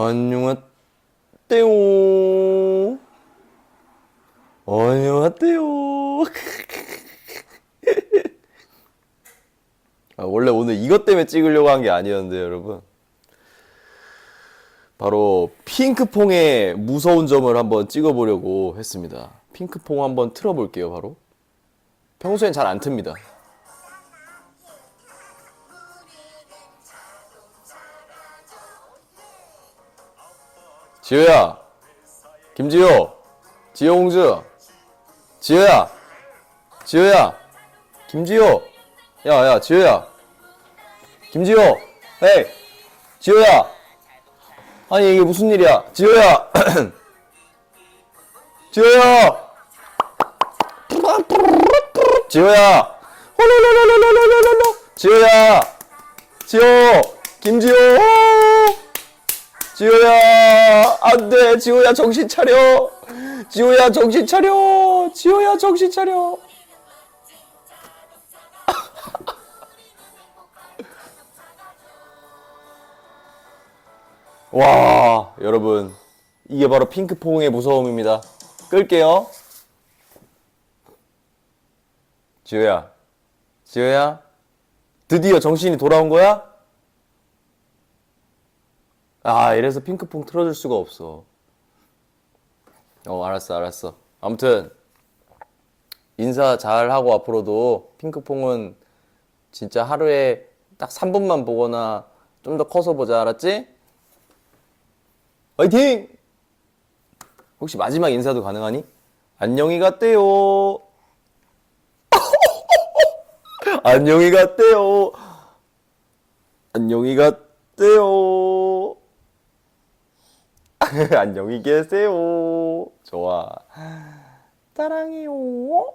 안녕하세요. 안녕하세요. 아, 원래 오늘 이것 때문에 찍으려고 한 게 아니었는데 여러분. 바로 핑크퐁의 무서운 점을 한번 찍어보려고 했습니다. 핑크퐁 한번 틀어볼게요, 바로. 평소엔 잘 안 틉니다. 지효야. 김지효. 지효 홍주. 지효야. 지효야. 김지효. 야야 지효야. 김지효. 헤이. 지효야. 아니 이게 무슨 일이야? 지효야. 지효야. 지효야. 지효야. 지효. 김지효. 지효야. 안 돼. 지호야 정신 차려. 지호야 정신 차려. 지호야 정신 차려. 와 여러분. 이게 바로 핑크퐁의 무서움입니다. 끌게요. 지호야. 지호야. 드디어 정신이 돌아온 거야? 아, 이래서 핑크퐁 틀어줄 수가 없어. 어, 알았어, 알았어. 아무튼, 인사 잘 하고 앞으로도 핑크퐁은 진짜 하루에 딱 3분만 보거나 좀 더 커서 보자, 알았지? 화이팅! 혹시 마지막 인사도 가능하니? 안녕히 갔대요. 안녕히 갔대요. 안녕히 갔대요. 안녕히 계세요. 좋아. 사랑해요.